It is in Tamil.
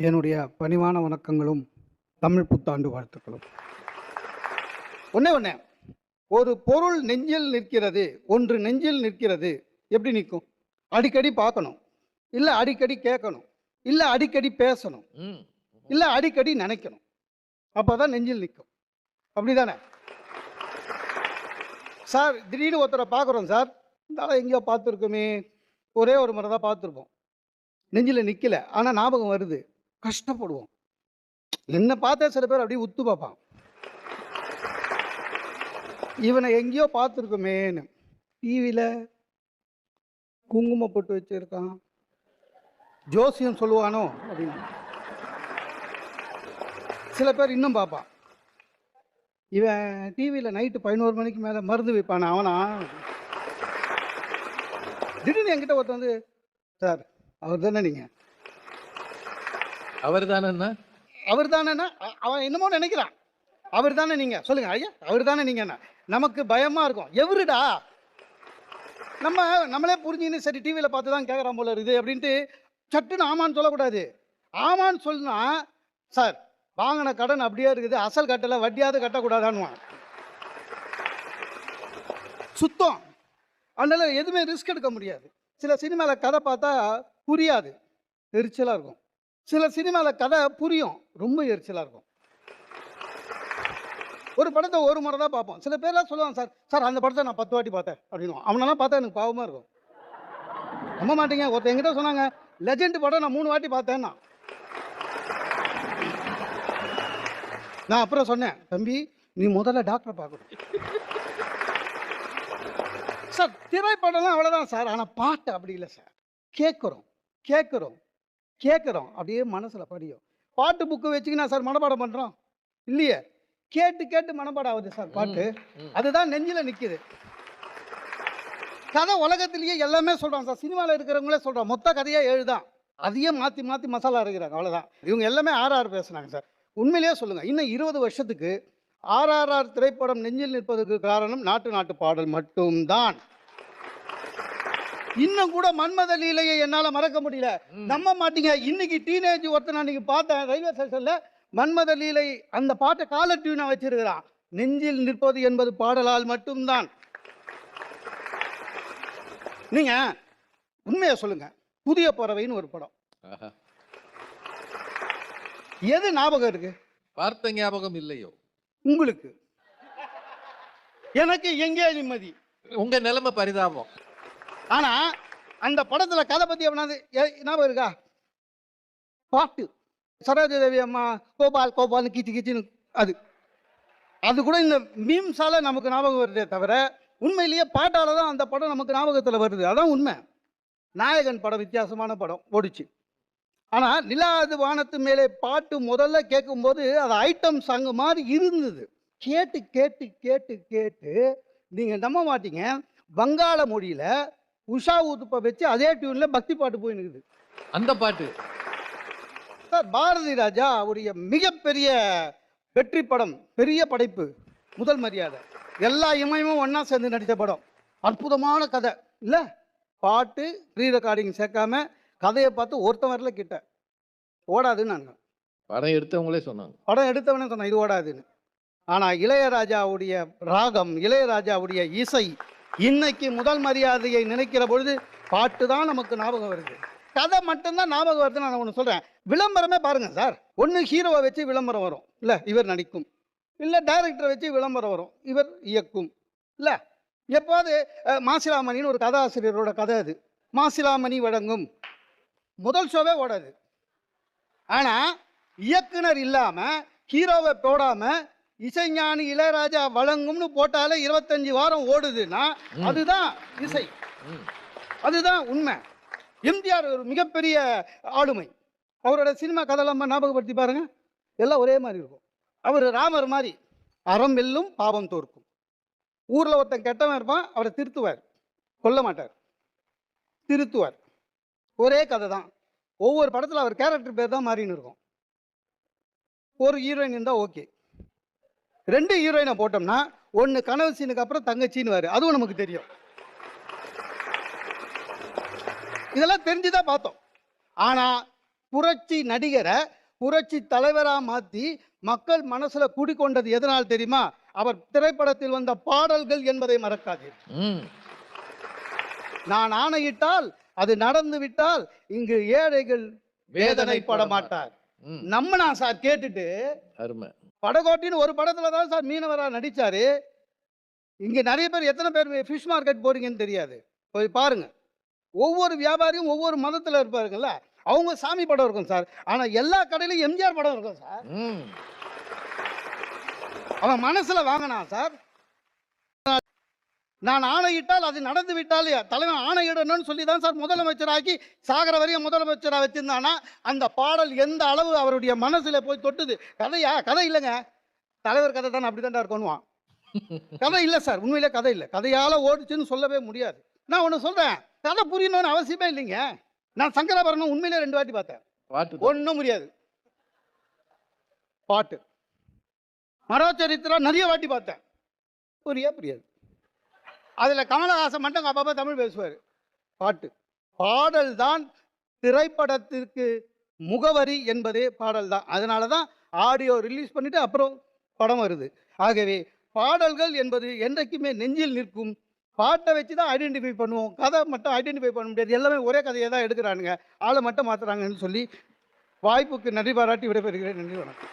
என்னுடைய பணிவான வணக்கங்களும் தமிழ் புத்தாண்டு வாழ்த்துக்களும். ஒண்ணே ஒண்ணே ஒரு பொருள் நெஞ்சில் நிற்கிறது ஒன்று நெஞ்சில் நிற்கிறது எப்படி நிற்கும்? அடிக்கடி பார்க்கணும் இல்லை அடிக்கடி கேட்கணும் இல்லை அடிக்கடி பேசணும் ம். இல்லை அடிக்கடி நினைக்கணும். அப்பதான் நெஞ்சில் நிற்கும். அப்படிதானே? சார் திடீர்னு ஒருத்தரை பார்க்குறோம் சார். இந்த ஆளை எங்கேயோ பார்த்துருக்கோமே. ஒரே ஒரு முறை தான் பார்த்துருப்போம். நெஞ்சில் நிற்கல ஆனால் ஞாபகம் வருது. கஷ்டப்படுவோம். என்ன பார்த்தா சில பேர் அப்படியே உத்து பார்ப்பான் இவனை எங்கேயோ பார்த்துருக்கோமேனு டிவியில் குங்குமம் போட்டு வச்சிருக்கான். ஜோசியம் சொல்லுவானோ அப்படின்னு. சில பேர் இன்னும் பார்ப்பான். இவன் டிவியில் நைட்டு பதினோரு மணிக்கு மேலே மருந்து வைப்பான் அவனா? திடீர்னு என்கிட்ட ஒருத்தன் வந்து சார் அவர் தானே நீங்கள் அவர் தானே அவர் தானேண்ணா அவன் என்னமோ நினைக்கிறான். அவர் தானே நீங்கள் சொல்லுங்கள் ஐயா அவர் தானே நீங்கள் நமக்கு பயமாக இருக்கும். எவருடா? நம்ம நம்மளே புரிஞ்சுன்னு சரி டிவியில் பார்த்து தான் கேட்குறான் போல இருக்குது அப்படின்ட்டு சட்டுன்னு ஆமான்னு சொல்லக்கூடாது. ஆமான்னு சொல்லுனா சார் வாங்கின கடன் அப்படியே இருக்குது அசல் கட்டலை வட்டியாவது கட்டக்கூடாதான்னுவான். சுத்தம். அதனால எதுவுமே ரிஸ்க் எடுக்க முடியாது. சில சினிமாவில் கதை பார்த்தா புரியாது. எரிச்சலாக இருக்கும். சில சினிமாவில் கதை புரியும். ரொம்ப எரிச்சலாக இருக்கும். ஒரு படத்தை ஒரு முறை தான் பார்ப்போம். சில பேர்லாம் சொல்லுவாங்க சார் சார் அந்த படத்தை நான் பத்து வாட்டி பார்த்தேன். அப்படின்னு அவனெல்லாம் பார்த்தா எனக்கு பாவமாக இருக்கும். நம்ப மாட்டீங்க. ஒருத்தன் எங்கிட்ட சொன்னாங்க லெஜெண்ட் படம் நான் மூணு வாட்டி பார்த்தேன்னா. நான் அப்புறம் சொன்னேன் தம்பி நீ முதல்ல டாக்டரை பார்க்கணும். சார் திரைப்படம்லாம் அவ்வளோதான் சார். ஆனால் பாட்டு அப்படி இல்லை சார். கேட்குறோம் கேட்குறோம். கேட்குறோம். அப்படியே மனசில் படியும். பாட்டு புக்கு வச்சுக்கினா சார் மனப்பாடம் பண்ணுறோம் இல்லையே. கேட்டு கேட்டு மனப்பாடம் ஆகுது சார் பாட்டு. அதுதான் நெஞ்சில் நிற்கிது கதை உலகத்திலேயே எல்லாமே சொல்கிறான் சார். சினிமாவில் இருக்கிறவங்களே சொல்கிறான் மொத்த கதையே எழுதான். அதையே மாற்றி மாற்றி மசாலா இருக்கிறாங்க அவ்வளோதான் இவங்க எல்லாமே ஆர்ஆர் பேசுனாங்க சார். உண்மையிலேயே சொல்லுங்கள் இன்னும் இருபது வருஷத்துக்கு ஆர்ஆர்ஆர் திரைப்படம் நெஞ்சில் நிற்பதற்கு காரணம் நாட்டு நாட்டு பாடல் மட்டும்தான். இன்னும் கூட மன்மத லீலையை என்னால் மறக்க முடியல. நம்ப மாட்டீங்க. இன்னைக்கு டீனேஜ் ஒருத்தன் அன்னைக்கு பார்த்தேன் ரயில்வே ஸ்டேஷன்ல மன்மத லீலை அந்த பாட்டை கால டியூனா வச்சிருக்கிறான். நெஞ்சில் நிற்பது என்பது பாடலால் மட்டும்தான். நீங்க உண்மையை சொல்லுங்க. புதிய பறவைன்னு ஒரு படம். எது ஞாபகம் இருக்கு? பார்த்த ஞாபகம் இல்லையோ? உங்களுக்கு. எனக்கு எங்கே நிம்மதி? உங்க நிலைமை பரிதாபம். ஆனா அந்த படத்துல கதை பத்தி எவனாவது ஞாபகம் இருக்கா? பாட்டு. சரோஜ தேவி அம்மா கோபால் கோபால்னு கீச்சு கீச்சின்னு அது. அது கூட இந்த மீம்ஸால நமக்கு ஞாபகம் வருதே தவிர உண்மையிலேயே பாட்டால தான் அந்த படம் நமக்கு ஞாபகத்தில் வருது. அதான் உண்மை. நாயகன் படம் வித்தியாசமான படம் ஓடிச்சு. ஆனால் நிலாது வானத்து மேலே பாட்டு முதல்ல கேட்கும்போது அது ஐட்டம் சாங் மாதிரி இருந்தது. கேட்டு கேட்டு கேட்டு கேட்டு நீங்கள் நம்ப மாட்டீங்க. வங்காள மொழியில் உஷா உதுப்பை வச்சு அதே டியூனில் பக்தி பாட்டு போயினுக்குது அந்த பாட்டு. சார் பாரதி ராஜா அவருடைய மிகப்பெரிய வெற்றி படம் பெரிய படைப்பு முதல் மரியாதை. எல்லா இமயமும் ஒன்றா சேர்ந்து நடித்த படம். அற்புதமான கதை. இல்லை பாட்டு ரீ ரெக்கார்டிங் சேர்க்காம கதையை பார்த்து ஒருத்தன் வரல கிட்ட. ஓடாதுன்னு நாங்கள் படம் எடுத்தவங்களே சொன்னாங்க. படம் எடுத்தவனே சொன்னான் இது ஓடாதுன்னு. ஆனால் இளையராஜாவுடைய ராகம் இளையராஜாவுடைய இசை இன்னைக்கு முதல் மரியாதையை நினைக்கிற பொழுது பாட்டு தான் நமக்கு ஞாபகம் வருது. கதை மட்டும்தான் ஞாபகம் வருதுன்னு நான் ஒன்று சொல்கிறேன் விளம்பரமே பாருங்க சார். ஒன்று ஹீரோவை வச்சு விளம்பரம் வரும். இல்லை இவர் நடிக்கும். இல்லை டைரக்டரை வச்சு விளம்பரம் வரும். இவர் இயக்கும். இல்லை எப்போது மாசிலாமணின்னு ஒரு கதாசிரியரோட கதை அது. மாசிலாமணி வழங்கும். முதல் ஷோவே ஓடாது. ஆனால் இயக்குனர் இல்லாமல் ஹீரோவை போடாமல் இசைஞானி இளையராஜா வழங்கும்னு போட்டாலே இருபத்தஞ்சு வாரம் ஓடுதுன்னா. அதுதான் இசை. அதுதான் உண்மை. எம்ஜிஆர் ஒரு மிகப்பெரிய ஆளுமை. அவரோட சினிமா கதையெல்லாம் ஞாபகப்படுத்தி பாருங்க. எல்லாம் ஒரே மாதிரி இருக்கும். அவர் ராமர் மாதிரி அறம் வெல்லும் பாவம் தோற்கும். ஊரில் ஒருத்தன் கெட்டவன் இருப்பான் அவரை திருத்துவார். கொல்ல மாட்டார். திருத்துவார். ஒரே கதை தான். ஒவ்வொரு படத்தில் அவர் கேரக்டர் பேர் தான் மாறின்னு இருக்கும். ஒரு ஹீரோயின் இருந்தால் ஓகே ரெண்டு ஹீரோயினை போட்டோம்னா ஒன்று கனவு சீனுக்கு அப்புறம் தங்கச்சின்னு வாரு அதுவும் நமக்கு தெரியும். இதெல்லாம் தெரிஞ்சுதான் பார்த்தோம். ஆனால் புரட்சி நடிகரை புரட்சி தலைவரா மாத்தி மக்கள் மனசுல குடிக்கொண்டது எதனால் தெரியுமா? அவர் திரைப்படத்தில் வந்த பாடல்கள் என்பதை மறக்காதீர். ம். நான் ஆணையிட்டால் அது நடந்து விட்டால் இங்கு ஏழைகள் வேதனைப்பட மாட்டார். ம். நம்பினா சார் கேட்டுட்டு அருமை. படகோட்டின்னு ஒரு படத்துல தான் சார் மீனவரா நடிச்சாரு. இங்க நிறைய பேர் எத்தனை பேர் ஃபிஷ் மார்க்கெட் போறீங்கன்னு தெரியாது. போய் பாருங்க. ஒவ்வொரு வியாபாரியும் ஒவ்வொரு மதத்துல இருப்பாருங்கல்ல. அவங்க சாமி படம் இருக்கும் சார். ஆனா எல்லா கடையிலும் எம்ஜிஆர் படம் இருக்கும் சார். ம். அவன் மனசுல வாங்கினான் சார். நான் ஆணையிட்டால் அது நடந்து விட்டால் தலைவன் ஆணையிடணும்னு சொல்லி தான் சார் முதலமைச்சராக்கி சாகர வரையும் முதலமைச்சராக வச்சிருந்தானா? அந்த பாடல் எந்த அளவு அவருடைய மனசுல போய் தொட்டுது? கதையா? கதை இல்லைங்க. தலைவர் கதை தானே அப்படி தான் கதை இல்லை சார். உண்மையிலே கதை இல்லை. கதையால ஓடிச்சுன்னு சொல்லவே முடியாது. நான் ஒன்று சொல்றேன். கதை புரியணும்னு அவசியமே இல்லைங்க. நான் சங்கராபரணம் உண்மையிலே ரெண்டு வாட்டி பார்த்தேன். பாட்டு. ஒன்றும் முடியாது. பாட்டு. மரோச்சரித்திரா நிறைய வாட்டி பார்த்தேன். புரிய புரியாது. அதில் கமலஹாசன் மட்டும் அப்பப்போ தமிழ் பேசுவார். பாட்டு. பாடல் தான் திரைப்படத்திற்கு முகவரி என்பதே பாடல் தான். அதனால தான் ஆடியோ ரிலீஸ் பண்ணிட்டு அப்புறம் படம் வருது. ஆகவே பாடல்கள் என்பது என்றைக்குமே நெஞ்சில் நிற்கும். பாட்டை வச்சு தான் ஐடென்டிஃபை பண்ணுவோம். கதை மட்டும் ஐடென்டிஃபை பண்ண முடியாது. எல்லாமே ஒரே கதையை தான் எடுக்கிறானுங்க. ஆளை மட்டும் மாற்றுறாங்கன்னு சொல்லி வாய்ப்புக்கு நன்றி பாராட்டி விடைபெறுகிறேன். நன்றி வணக்கம்.